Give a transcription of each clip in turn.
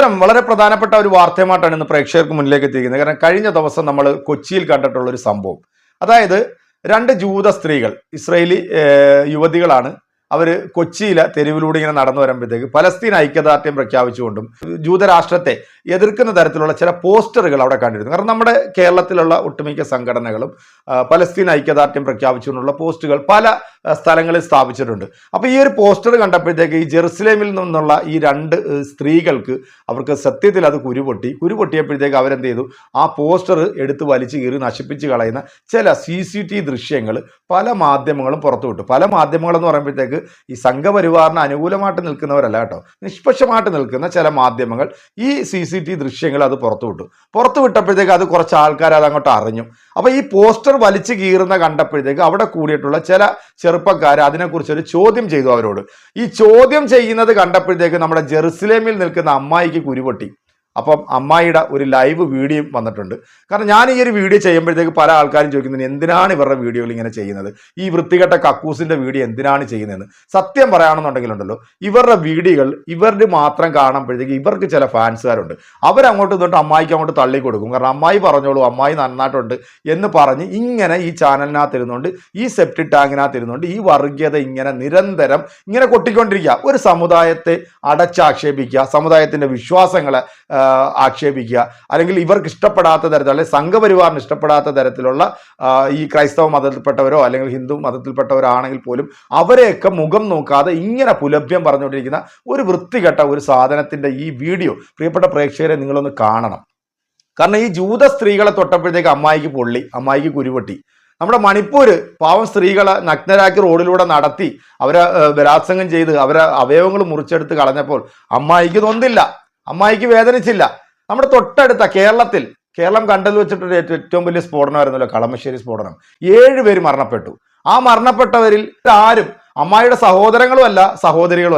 നമസ്കാരം വളരെ പ്രധാനപ്പെട്ട ഒരു വാർത്തയുമായിട്ടാണ് ഇന്ന് പ്രേക്ഷകർക്ക് മുന്നിലേക്ക് എത്തിയിരിക്കുന്നത്. കാരണം കഴിഞ്ഞ ദിവസം നമ്മൾ കൊച്ചിയിൽ കണ്ടിട്ടുള്ള ഒരു സംഭവം. അതായത് രണ്ട് ജൂത സ്ത്രീകൾ ഇസ്രയേലി യുവതികളാണ് അവർ കൊച്ചിയിലെ തെരുവിലൂടെ ഇങ്ങനെ നടന്നു വരുമ്പോഴത്തേക്ക് പലസ്തീൻ ഐക്യദാർഢ്യം പ്രഖ്യാപിച്ചുകൊണ്ടും ജൂതരാഷ്ട്രത്തെ എതിർക്കുന്ന തരത്തിലുള്ള ചില പോസ്റ്ററുകൾ അവിടെ കണ്ടിരുന്നു. കാരണം നമ്മുടെ കേരളത്തിലുള്ള ഒട്ടുമിക്ക സംഘടനകളും പലസ്തീൻ ഐക്യദാർഢ്യം പ്രഖ്യാപിച്ചുകൊണ്ടുള്ള പോസ്റ്റുകൾ പല സ്ഥലങ്ങളിൽ സ്ഥാപിച്ചിട്ടുണ്ട്. അപ്പോൾ ഈ ഒരു പോസ്റ്റർ കണ്ടപ്പോഴത്തേക്ക് ഈ ജെറുസലേമിൽ നിന്നുള്ള ഈ രണ്ട് സ്ത്രീകൾക്ക് അവർക്ക് സത്യത്തിൽ അത് കുരുപൊട്ടി. കുരുപൊട്ടിയപ്പോഴത്തേക്ക് അവരെന്ത് ചെയ്തു ആ പോസ്റ്റർ എടുത്ത് വലിച്ചു കീറി നശിപ്പിച്ച് കളയുന്ന ചില സി സി ടി ദൃശ്യങ്ങൾ പല മാധ്യമങ്ങളും പുറത്തുവിട്ടു. പല മാധ്യമങ്ങളെന്ന് പറയുമ്പോഴത്തേക്ക് ഈ സംഘപരിവാറിന് അനുകൂലമായിട്ട് നിൽക്കുന്നവരല്ല കേട്ടോ. നിഷ്പക്ഷമായിട്ട് നിൽക്കുന്ന ചില മാധ്യമങ്ങൾ ഈ സി സി ടി ദൃശ്യങ്ങൾ അത് പുറത്തുവിട്ടു. പുറത്തുവിട്ടപ്പോഴത്തേക്ക് അത് കുറച്ച് ആൾക്കാർ അത് അങ്ങോട്ട് അറിഞ്ഞു. അപ്പോൾ ഈ പോസ്റ്റർ വലിച്ചു കീറുന്ന കണ്ടപ്പോഴത്തേക്ക് അവിടെ കൂടിയിട്ടുള്ള ചില ചെറുപ്പക്കാർ അതിനെക്കുറിച്ച് ഒരു ചോദ്യം ചെയ്തു അവരോട്. ഈ ചോദ്യം ചെയ്യുന്നത് കണ്ടപ്പോഴത്തേക്ക് നമ്മുടെ ജെറുസലേമിൽ നിൽക്കുന്ന അമ്മായിക്ക് കുരുപൊട്ടി. അപ്പം അമ്മായിയുടെ ഒരു ലൈവ് വീഡിയോ വന്നിട്ടുണ്ട്. കാരണം ഞാൻ ഈ ഒരു വീഡിയോ ചെയ്യുമ്പോഴത്തേക്ക് പല ആൾക്കാരും ചോദിക്കുന്നത് എന്തിനാണ് ഇവരുടെ വീഡിയോകൾ ഇങ്ങനെ ചെയ്യുന്നത്? ഈ വൃത്തികെട്ട കക്കൂസിന്റെ വീഡിയോ എന്തിനാണ് ചെയ്യുന്നതെന്ന്? സത്യം പറയുകയാണെന്നുണ്ടെങ്കിലുണ്ടല്ലോ ഇവരുടെ വീഡിയോകൾ ഇവരുടെ മാത്രം കാണുമ്പോഴത്തേക്ക് ഇവർക്ക് ചില ഫാൻസുകാരുണ്ട്. അവരങ്ങോട്ട് തൊട്ട് അമ്മായിക്ക് അങ്ങോട്ട് തള്ളി കൊടുക്കും കാരണം അമ്മായി പറഞ്ഞോളൂ അമ്മായി നന്നായിട്ടുണ്ട് എന്ന് പറഞ്ഞ് ഇങ്ങനെ ഈ ചാനലിനകത്ത് ഇരുന്നുകൊണ്ട് ഈ സെപ്റ്റി ടാങ്കിനകത്ത് ഇരുന്നുകൊണ്ട് ഈ വർഗീയത ഇങ്ങനെ നിരന്തരം ഇങ്ങനെ കൊട്ടിക്കൊണ്ടിരിക്കുക. ഒരു സമുദായത്തെ അടച്ചാക്ഷേപിക്കുക സമുദായത്തിന്റെ വിശ്വാസങ്ങളെ ആക്ഷേപിക്കുക. അല്ലെങ്കിൽ ഇവർക്ക് ഇഷ്ടപ്പെടാത്ത തരത്തിൽ അല്ലെങ്കിൽ സംഘപരിവാറിന് ഇഷ്ടപ്പെടാത്ത തരത്തിലുള്ള ഈ ക്രൈസ്തവ മതത്തിൽപ്പെട്ടവരോ അല്ലെങ്കിൽ ഹിന്ദു മതത്തിൽപ്പെട്ടവരോ ആണെങ്കിൽ പോലും അവരെയൊക്കെ മുഖം നോക്കാതെ ഇങ്ങനെ പുലഭ്യം പറഞ്ഞുകൊണ്ടിരിക്കുന്ന ഒരു വൃത്തികെട്ട ഒരു സാധനത്തിന്റെ ഈ വീഡിയോ പ്രിയപ്പെട്ട പ്രേക്ഷകരെ നിങ്ങളൊന്ന് കാണണം. കാരണം ഈ ജൂത സ്ത്രീകളെ തൊട്ടപ്പോഴത്തേക്ക് അമ്മായിക്ക് പൊള്ളി അമ്മായിക്ക് കുരുപൊട്ടി. നമ്മുടെ മണിപ്പൂർ പാവം സ്ത്രീകളെ നഗ്നരാക്കി റോഡിലൂടെ നടത്തി അവരെ ബലാത്സംഗം ചെയ്ത് അവരെ അവയവങ്ങൾ മുറിച്ചെടുത്ത് കളഞ്ഞപ്പോൾ അമ്മായിക്ക് നൊന്തില്ല അമ്മായിക്ക് വേദനിച്ചില്ല. നമ്മുടെ തൊട്ടടുത്ത കേരളത്തിൽ കേരളം കണ്ടതിൽ വെച്ചിട്ടൊരു ഏറ്റവും വലിയ സ്ഫോടനമായിരുന്നല്ലോ കളമശ്ശേരി സ്ഫോടനം. ഏഴ് മരണപ്പെട്ടു. ആ മരണപ്പെട്ടവരിൽ ആരും അമ്മായിയുടെ സഹോദരങ്ങളും അല്ല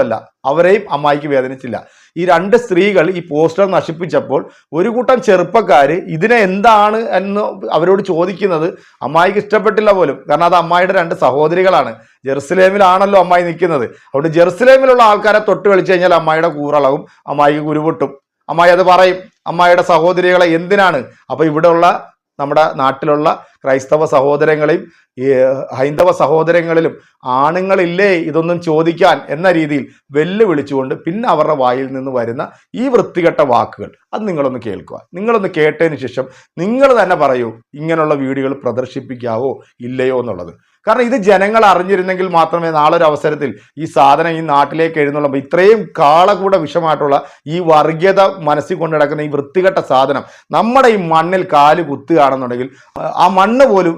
അല്ല. അവരെയും അമ്മായിക്ക് വേദനിച്ചില്ല. ഈ രണ്ട് സ്ത്രീകൾ ഈ പോസ്റ്റർ നശിപ്പിച്ചപ്പോൾ ഒരു കൂട്ടം ചെറുപ്പക്കാർ ഇതിനെ എന്താണ് എന്ന് അവരോട് ചോദിക്കുന്നത് അമ്മായിക്ക് ഇഷ്ടപ്പെട്ടില്ല പോലും. കാരണം അത് അമ്മായിയുടെ രണ്ട് സഹോദരികളാണ്. ജെറുസലേമിലാണല്ലോ അമ്മായി നിൽക്കുന്നത്. അതുകൊണ്ട് ജെറുസലേമിലുള്ള ആൾക്കാരെ തൊട്ട് കളിച്ചു കഴിഞ്ഞാൽ അമ്മായിയുടെ കൂറളവും അമ്മായിക്ക് കുരുപൊട്ടും. അമ്മായി അത് പറയും അമ്മായിയുടെ സഹോദരികളെ എന്തിനാണ്? അപ്പൊ ഇവിടെയുള്ള നമ്മുടെ നാട്ടിലുള്ള ക്രൈസ്തവ സഹോദരങ്ങളെയും ഹൈന്ദവ സഹോദരങ്ങളിലും ആണുങ്ങളില്ലേ ഇതൊന്നും ചോദിക്കാൻ എന്ന രീതിയിൽ വെല്ലുവിളിച്ചുകൊണ്ട് പിന്നെ അവരുടെ വായിൽ നിന്ന് വരുന്ന ഈ വൃത്തികെട്ട വാക്കുകൾ. അത് നിങ്ങളൊന്ന് കേൾക്കുക. നിങ്ങളൊന്ന് കേട്ടതിന് ശേഷം നിങ്ങൾ തന്നെ പറയൂ ഇങ്ങനെയുള്ള വീഡിയോകൾ പ്രദർശിപ്പിക്കാവോ ഇല്ലയോ എന്നുള്ളത്. കാരണം ഇത് ജനങ്ങൾ അറിഞ്ഞിരുന്നെങ്കിൽ മാത്രമേ നാളെ ഒരു അവസരത്തിൽ ഈ സാധനം ഈ നാട്ടിലേക്ക് എഴുന്നള്ളുമ്പോൾ ഇത്രയും കാളകൂട വിഷമായിട്ടുള്ള ഈ വർഗീയത മനസ്സിൽ കൊണ്ട് നടക്കുന്ന ഈ വൃത്തികെട്ട സാധനം നമ്മുടെ ഈ മണ്ണിൽ കാൽ കുത്തുകയാണെന്നുണ്ടെങ്കിൽ ആ- മണ്ണ് പോലും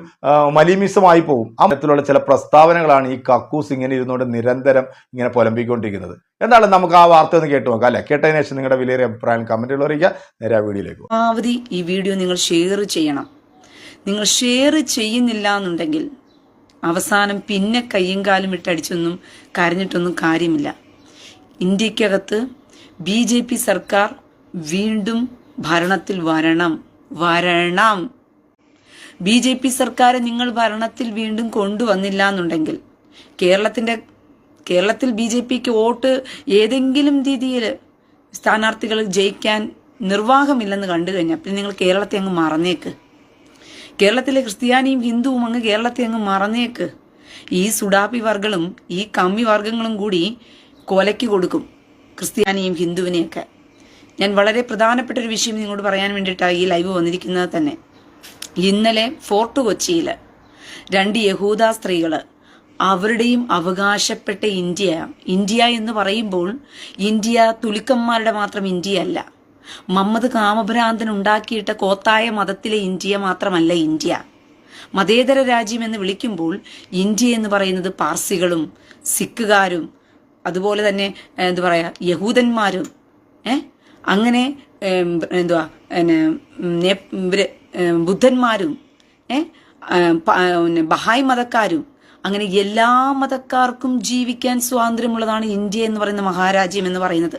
മലിമിസമായി പോകും ആ തരത്തിലുള്ള ചില പ്രസ്താവനകളാണ് ഈ കക്കൂസ് ഇങ്ങനെ ഇരുന്നുകൊണ്ട് നിരന്തരം ഇങ്ങനെ പുലമ്പിക്കൊണ്ടിരിക്കുന്നത്. എന്താണ് നമുക്ക് ആ വാർത്ത ഒന്ന് കേട്ട് നോക്കാം അല്ലെ? കേട്ടതിന് ശേഷം നിങ്ങളുടെ വിലയേറിയ അഭിപ്രായം കമന്റുകൾ അറിയിക്കുക. നേരെ ആ വീഡിയോയിലേക്ക് പോകും. ഈ വീഡിയോ നിങ്ങൾ ഷെയർ ചെയ്യണം. നിങ്ങൾ ഷെയർ ചെയ്യുന്നില്ല എന്നുണ്ടെങ്കിൽ അവസാനം പിന്നെ കയ്യും കാലും ഇട്ടടിച്ചൊന്നും കരഞ്ഞിട്ടൊന്നും കാര്യമില്ല. ഇന്ത്യക്കകത്ത് ബി ജെ പി സർക്കാർ വീണ്ടും ഭരണത്തിൽ വരണം വരണം. ബി ജെ പി സർക്കാരെ നിങ്ങൾ ഭരണത്തിൽ വീണ്ടും കൊണ്ടുവന്നില്ല എന്നുണ്ടെങ്കിൽ കേരളത്തിന്റെ കേരളത്തിൽ ബി ജെ പിക്ക് വോട്ട് ഏതെങ്കിലും രീതിയിൽ സ്ഥാനാർത്ഥികൾ ജയിക്കാൻ നിർവാഹമില്ലെന്ന് കണ്ടു കഴിഞ്ഞാൽ പിന്നെ നിങ്ങൾ കേരളത്തെ അങ്ങ് മറന്നേക്ക്. കേരളത്തിലെ ക്രിസ്ത്യാനിയും ഹിന്ദുവും അങ്ങ് കേരളത്തെ അങ്ങ് മറന്നേക്ക്. ഈ സുഡാപ്പി വർഗങ്ങളും ഈ കമ്മി വർഗങ്ങളും കൂടി കൊലയ്ക്ക് കൊടുക്കും ക്രിസ്ത്യാനിയും ഹിന്ദുവിനെയൊക്കെ. ഞാൻ വളരെ പ്രധാനപ്പെട്ട ഒരു വിഷയം നിങ്ങളോട് പറയാൻ വേണ്ടിയിട്ടാണ് ഈ ലൈവ് വന്നിരിക്കുന്നത് തന്നെ. ഇന്നലെ ഫോർട്ട് കൊച്ചിയിൽ രണ്ട് യഹൂദ സ്ത്രീകൾ അവരുടെയും അവകാശപ്പെട്ട ഇന്ത്യ ഇന്ത്യ എന്ന് പറയുമ്പോൾ ഇന്ത്യ തുലുക്കന്മാരുടെ മാത്രം ഇന്ത്യ അല്ല മമ്മദ് കാമഭ്രാന്തൻ ഉണ്ടാക്കിയിട്ട കോത്തായ മതത്തിലെ ഇന്ത്യ മാത്രമല്ല ഇന്ത്യ. മതേതര രാജ്യം എന്ന് വിളിക്കുമ്പോൾ ഇന്ത്യ എന്ന് പറയുന്നത് പാർസികളും സിഖുകാരും അതുപോലെ തന്നെ എന്താ പറയാ യഹൂദന്മാരും ഏ അങ്ങനെ എന്തുവാ ബുദ്ധന്മാരും ഏ ബഹായ് മതക്കാരും അങ്ങനെ എല്ലാ മതക്കാർക്കും ജീവിക്കാൻ സ്വാതന്ത്ര്യമുള്ളതാണ് ഇന്ത്യ എന്ന് പറയുന്ന മഹാരാജ്യം എന്ന് പറയുന്നത്.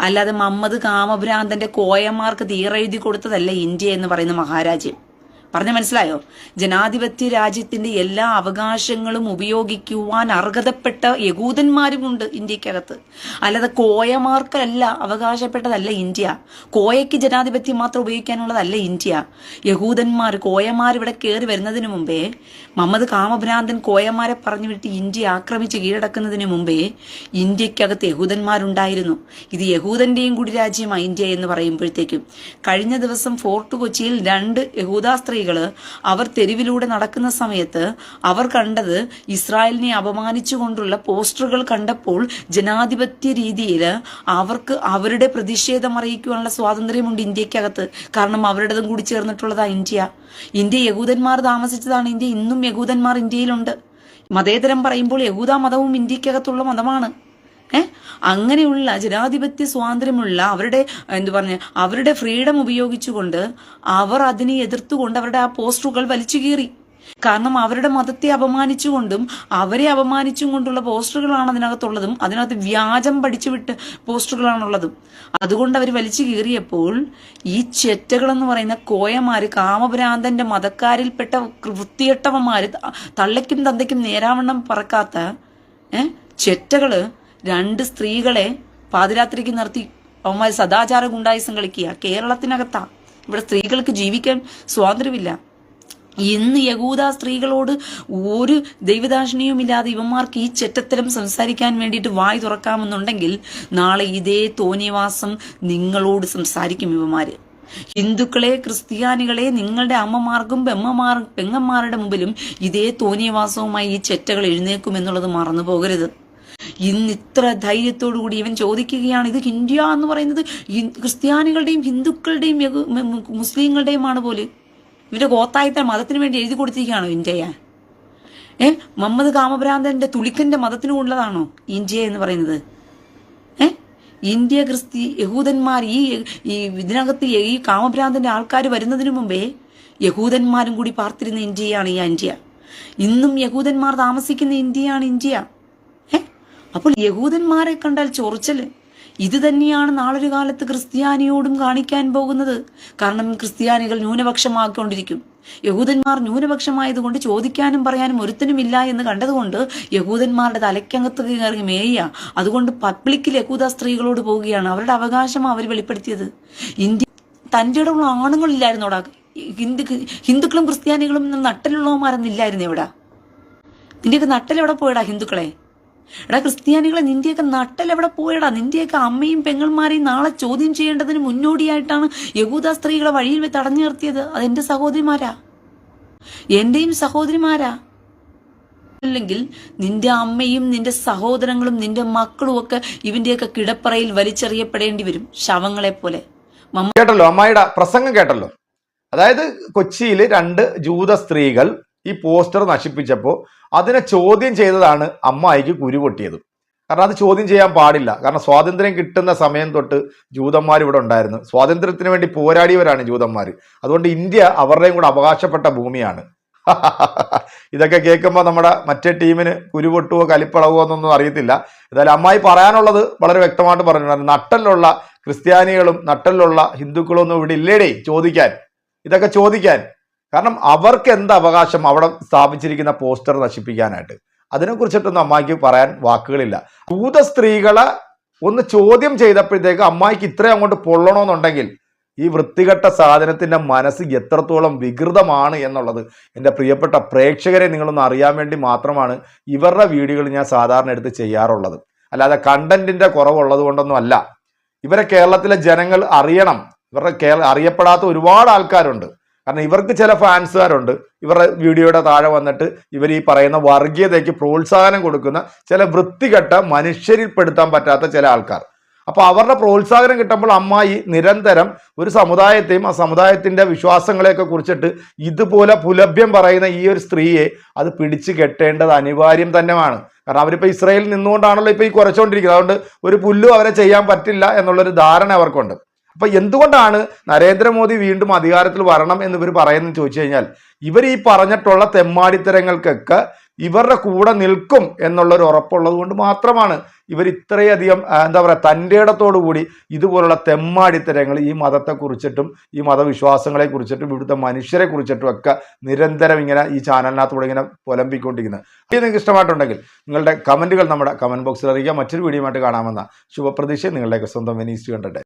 അല്ലാതെ മമ്മദ് കാമഭ്രാന്തന്റെ കോയന്മാർക്ക് തീറെഴുതി കൊടുത്തതല്ല ഇന്ത്യ എന്ന് പറയുന്ന മഹാരാജ്യം. പറഞ്ഞ മനസ്സിലായോ? ജനാധിപത്യ രാജ്യത്തിന്റെ എല്ലാ അവകാശങ്ങളും ഉപയോഗിക്കുവാൻ അർഹതപ്പെട്ട യകൂദന്മാരുമുണ്ട് ഇന്ത്യക്കകത്ത്. അല്ലാതെ കോയമാർക്കല്ല അവകാശപ്പെട്ടതല്ല ഇന്ത്യ. കോയയ്ക്ക് ജനാധിപത്യം മാത്രം ഉപയോഗിക്കാനുള്ളതല്ല ഇന്ത്യ. യഹൂദന്മാർ കോയമാർ ഇവിടെ കയറി വരുന്നതിന് മുമ്പേ മമ്മദ് കാമഭ്രാന്തൻ കോയമാരെ പറഞ്ഞു വിട്ട് ഇന്ത്യ ആക്രമിച്ച് കീഴടക്കുന്നതിന് മുമ്പേ ഇന്ത്യക്കകത്ത് യഹൂദന്മാരുണ്ടായിരുന്നു. ഇത് യഹൂദന്റെയും കൂടി രാജ്യമാണ് ഇന്ത്യ എന്ന് പറയുമ്പോഴത്തേക്കും. കഴിഞ്ഞ ദിവസം ഫോർട്ട് കൊച്ചിയിൽ രണ്ട് യഹൂദ സ്ത്രീകൾ അവർ തെരുവിലൂടെ നടക്കുന്ന സമയത്ത് അവർ കണ്ടത് ഇസ്രായേലിനെ അപമാനിച്ചുകൊണ്ടുള്ള പോസ്റ്ററുകൾ കണ്ടപ്പോൾ ജനാധിപത്യ രീതിയിൽ അവർക്ക് അവരുടെ പ്രതിഷേധം അറിയിക്കുവാനുള്ള സ്വാതന്ത്ര്യമുണ്ട് ഇന്ത്യക്കകത്ത്. കാരണം അവരുടേതും കൂടി ചേർന്നിട്ടുള്ളതാണ് ഇന്ത്യ. ഇന്ത്യ യഹൂദന്മാർ താമസിച്ചതാണ് ഇന്ത്യ. ഇന്നും യഹൂദന്മാർ ഇന്ത്യയിലുണ്ട്. മതേതരം പറയുമ്പോൾ യഹൂദ മതവും ഇന്ത്യക്കകത്തുള്ള മതമാണ്. അങ്ങനെയുള്ള ജനാധിപത്യ സ്വാതന്ത്ര്യമുള്ള അവരുടെ എന്തു പറഞ്ഞ അവരുടെ ഫ്രീഡം ഉപയോഗിച്ചുകൊണ്ട് അവർ അതിനെ എതിർത്തുകൊണ്ട് അവരുടെ ആ പോസ്റ്ററുകൾ വലിച്ചു കീറി. കാരണം അവരുടെ മതത്തെ അപമാനിച്ചുകൊണ്ടും അവരെ അപമാനിച്ചും കൊണ്ടുള്ള പോസ്റ്ററുകളാണ് അതിനകത്തുള്ളതും അതിനകത്ത് വ്യാജം പഠിച്ചുവിട്ട് പോസ്റ്ററുകളാണുള്ളതും അതുകൊണ്ട് അവർ വലിച്ചു കീറിയപ്പോൾ ഈ ചെറ്റകളെന്ന് പറയുന്ന കോയമാര് കാമഭ്രാന്തന്റെ മതക്കാരിൽപ്പെട്ട വൃത്തിയട്ടവന്മാര് തള്ളയ്ക്കും തന്തയ്ക്കും നേരാവണ്ണം പറക്കാത്ത ഏഹ് ചെറ്റകൾ രണ്ട് സ്ത്രീകളെ പാതിരാത്രിക്ക് നിർത്തി അവന്മാർ സദാചാര ഗുണ്ടായുസം കളിക്കുക. കേരളത്തിനകത്താ. ഇവിടെ സ്ത്രീകൾക്ക് ജീവിക്കാൻ സ്വാതന്ത്ര്യമില്ല. ഇന്ന് യഹൂദ സ്ത്രീകളോട് ഒരു ദൈവദാക്ഷിണ്യവും ഇല്ലാതെ ഇവന്മാർക്ക് ഈ ചെറ്റത്തരം സംസാരിക്കാൻ വേണ്ടിയിട്ട് വായി തുറക്കാമെന്നുണ്ടെങ്കിൽ നാളെ ഇതേ തോന്നിയവാസം നിങ്ങളോട് സംസാരിക്കും ഇവന്മാര്. ഹിന്ദുക്കളെ ക്രിസ്ത്യാനികളെ നിങ്ങളുടെ അമ്മമാർക്കും പെമ്മമാർ പെങ്ങന്മാരുടെ മുമ്പിലും ഇതേ തോന്നിയവാസവുമായി ഈ ചെറ്റകൾ എഴുന്നേക്കും എന്നുള്ളത് മറന്നു പോകരുത് ഇന്ന് ഇത്ര ധൈര്യത്തോടു കൂടി ഇവൻ ചോദിക്കുകയാണ് ഇത് ഇന്ത്യ എന്ന് പറയുന്നത് ക്രിസ്ത്യാനികളുടെയും ഹിന്ദുക്കളുടെയും മുസ്ലിങ്ങളുടെയും ആണ് പോലെ മുസ്ലിങ്ങളുടെയുമാണ് പോലും. ഇവന്റെ ഗോത്തായത്തെ മതത്തിന് വേണ്ടി എഴുതി കൊടുത്തിരിക്കുകയാണോ ഇന്ത്യയെ? ഏ? മുഹമ്മദ് കാമഭ്രാന്തന്റെ തുളിക്കന്റെ മതത്തിനുള്ളതാണോ ഇന്ത്യ എന്ന് പറയുന്നത്? ഏ? ഇന്ത്യ ക്രിസ്തി യഹൂദന്മാർ ഈ ഈ ഇതിനകത്ത് ഈ കാമഭ്രാന്തന്റെ ആൾക്കാർ വരുന്നതിന് മുമ്പേ യഹൂദന്മാരും കൂടി പാർത്തിരുന്ന ഇന്ത്യയാണ് ഈ ഇന്ത്യ. ഇന്നും യഹൂദന്മാർ താമസിക്കുന്ന ഇന്ത്യയാണ് ഇന്ത്യ. അപ്പോൾ യഹൂദന്മാരെ കണ്ടാൽ ചൊറിച്ചൽ. ഇത് തന്നെയാണ് നാളൊരു കാലത്ത് ക്രിസ്ത്യാനിയോടും കാണിക്കാൻ പോകുന്നത്. കാരണം ക്രിസ്ത്യാനികൾ ന്യൂനപക്ഷമാക്കിക്കൊണ്ടിരിക്കും. യഹൂദന്മാർ ന്യൂനപക്ഷമായതുകൊണ്ട് ചോദിക്കാനും പറയാനും ഒരുത്തനുമില്ല എന്ന് കണ്ടതുകൊണ്ട് യഹൂദന്മാരുടെ തലയ്ക്കകത്ത് കയറി മേയ അതുകൊണ്ട് പബ്ലിക്കിൽ യഹൂദ സ്ത്രീകളോട് പോവുകയാണ്. അവരുടെ അവകാശം അവർ വെളിപ്പെടുത്തിയത്. ഇന്ത്യ തന്റെ ഇടമുള്ള ആണുങ്ങളില്ലായിരുന്നോടാ? ഹിന്ദു ഹിന്ദുക്കളും ക്രിസ്ത്യാനികളും നട്ടലുള്ളവന്മാരൊന്നും ഇല്ലായിരുന്നു ഇവിടെ? നിന്റെയൊക്കെ നട്ടലെവിടെ പോയടാ ഹിന്ദുക്കളെ? എടാ ക്രിസ്ത്യാനികളെ നിന്റെയൊക്കെ നട്ടലെവിടെ പോയടാ? നിന്റെയൊക്കെ അമ്മയും പെങ്ങന്മാരെയും നാളെ ചോദ്യം ചെയ്യേണ്ടതിന് മുന്നോടിയായിട്ടാണ് യഹൂദ സ്ത്രീകളെ വഴിയിൽ തടഞ്ഞു നിർത്തിയത്. അതെന്റെ സഹോദരിമാരാ. എന്റെയും സഹോദരിമാരാ. അല്ലെങ്കിൽ നിന്റെ അമ്മയും നിന്റെ സഹോദരങ്ങളും നിന്റെ മക്കളും ഒക്കെ ഇവന്റെയൊക്കെ കിടപ്പറയിൽ വലിച്ചെറിയപ്പെടേണ്ടി വരും ശവങ്ങളെ പോലെ. കേട്ടല്ലോ അമ്മായിയുടെ പ്രസംഗം കേട്ടല്ലോ. അതായത് കൊച്ചിയിൽ രണ്ട് ജൂത സ്ത്രീകൾ ഈ പോസ്റ്റർ നശിപ്പിച്ചപ്പോൾ അതിനെ ചോദ്യം ചെയ്തതാണ് അമ്മായിക്ക് കുരു പൊട്ടിയത്. കാരണം അത് ചോദ്യം ചെയ്യാൻ പാടില്ല. കാരണം സ്വാതന്ത്ര്യം കിട്ടുന്ന സമയം തൊട്ട് ജൂതന്മാർ ഇവിടെ ഉണ്ടായിരുന്നു. സ്വാതന്ത്ര്യത്തിന് വേണ്ടി പോരാടിയവരാണ് ജൂതന്മാർ. അതുകൊണ്ട് ഇന്ത്യ അവരുടെയും കൂടെ അവകാശപ്പെട്ട ഭൂമിയാണ്. ഇതൊക്കെ കേൾക്കുമ്പോൾ നമ്മുടെ മറ്റേ ടീമിന് കുരുപൊട്ടുവോ കലിപ്പളവോ എന്നൊന്നും അറിയത്തില്ല. എന്തായാലും അമ്മായി പറയാനുള്ളത് വളരെ വ്യക്തമായിട്ട് പറഞ്ഞിട്ടുണ്ട്. നട്ടലുള്ള ക്രിസ്ത്യാനികളും നട്ടലുള്ള ഹിന്ദുക്കളും ഒന്നും ഇവിടെ ഇല്ലേടേ ചോദിക്കാൻ. ഇതൊക്കെ ചോദിക്കാൻ. കാരണം അവർക്ക് എന്ത് അവകാശം അവിടെ സ്ഥാപിച്ചിരിക്കുന്ന പോസ്റ്റർ നശിപ്പിക്കാനായിട്ട്? അതിനെക്കുറിച്ചിട്ടൊന്നും അമ്മായിക്ക് പറയാൻ വാക്കുകളില്ല. ഭൂത സ്ത്രീകളെ ഒന്ന് ചോദ്യം ചെയ്തപ്പോഴത്തേക്ക് അമ്മായിക്ക് ഇത്രയും അങ്ങോട്ട് പൊള്ളണമെന്നുണ്ടെങ്കിൽ ഈ വൃത്തികെട്ട സാധനത്തിന്റെ മനസ്സ് എത്രത്തോളം വികൃതമാണ് എന്നുള്ളത് എന്റെ പ്രിയപ്പെട്ട പ്രേക്ഷകരെ നിങ്ങളൊന്ന് അറിയാൻ വേണ്ടി മാത്രമാണ് ഇവരുടെ വീഡിയോകൾ ഞാൻ സാധാരണ എടുത്ത് ചെയ്യാറുള്ളത്. അല്ലാതെ കണ്ടന്റിന്റെ കുറവുള്ളത് കൊണ്ടൊന്നും അല്ല. ഇവരെ കേരളത്തിലെ ജനങ്ങൾ അറിയണം. ഇവരുടെ കേരള അറിയപ്പെടാത്ത ഒരുപാട് ആൾക്കാരുണ്ട്. കാരണം ഇവർക്ക് ചില ഫാൻസുകാരുണ്ട്. ഇവരുടെ വീഡിയോയുടെ താഴെ വന്നിട്ട് ഇവർ ഈ പറയുന്ന വർഗീയതയ്ക്ക് പ്രോത്സാഹനം കൊടുക്കുന്ന ചില വൃത്തികെട്ട മനുഷ്യരിൽപ്പെടുത്താൻ പറ്റാത്ത ചില ആൾക്കാർ. അപ്പോൾ അവരുടെ പ്രോത്സാഹനം കിട്ടുമ്പോൾ അമ്മായി നിരന്തരം ഒരു സമുദായത്തെയും ആ സമുദായത്തിന്റെ വിശ്വാസങ്ങളെയൊക്കെ കുറിച്ചിട്ട് ഇതുപോലെ പുലഭ്യം പറയുന്ന ഈ ഒരു സ്ത്രീയെ അത് പിടിച്ചു കെട്ടേണ്ടത് അനിവാര്യം തന്നെയാണ്. കാരണം അവരിപ്പോൾ ഇസ്രയേലിൽ നിന്നുകൊണ്ടാണല്ലോ ഇപ്പോൾ ഈ കുറച്ചുകൊണ്ടിരിക്കുന്നത്. അതുകൊണ്ട് ഒരു പുല്ലും അവരെ ചെയ്യാൻ പറ്റില്ല എന്നുള്ളൊരു ധാരണ അവർക്കുണ്ട്. അപ്പൊ എന്തുകൊണ്ടാണ് നരേന്ദ്രമോദി വീണ്ടും അധികാരത്തിൽ വരണം എന്ന് ഇവർ പറയുന്നത് ചോദിച്ചു കഴിഞ്ഞാൽ ഇവർ ഈ പറഞ്ഞിട്ടുള്ള തെമ്മാടിത്തരങ്ങൾക്കൊക്കെ ഇവരുടെ കൂടെ നിൽക്കും എന്നുള്ളൊരു ഉറപ്പുള്ളത് കൊണ്ട് മാത്രമാണ് ഇവർ ഇത്രയധികം എന്താ പറയുക തന്റെ കൂടി ഇതുപോലുള്ള തെമ്മാടിത്തരങ്ങൾ ഈ മതത്തെക്കുറിച്ചിട്ടും ഈ മതവിശ്വാസങ്ങളെ കുറിച്ചിട്ടും ഇവിടുത്തെ മനുഷ്യരെ കുറിച്ചിട്ടും ഒക്കെ നിരന്തരം ഇങ്ങനെ ഈ ചാനലിനകത്തൂടെ ഇങ്ങനെ പുലമ്പിക്കൊണ്ടിരിക്കുന്നത്. ഇത് നിങ്ങൾക്ക് ഇഷ്ടമായിട്ടുണ്ടെങ്കിൽ നിങ്ങളുടെ കമന്റുകൾ നമ്മുടെ കമന്റ് ബോക്സിൽ അറിയിക്കുക. മറ്റൊരു വീഡിയോ ആയിട്ട് കാണാമെന്ന ശുഭപ്രതീക്ഷ നിങ്ങളുടെയൊക്കെ സ്വന്തം വെനീസ് കണ്ടിട്ട്.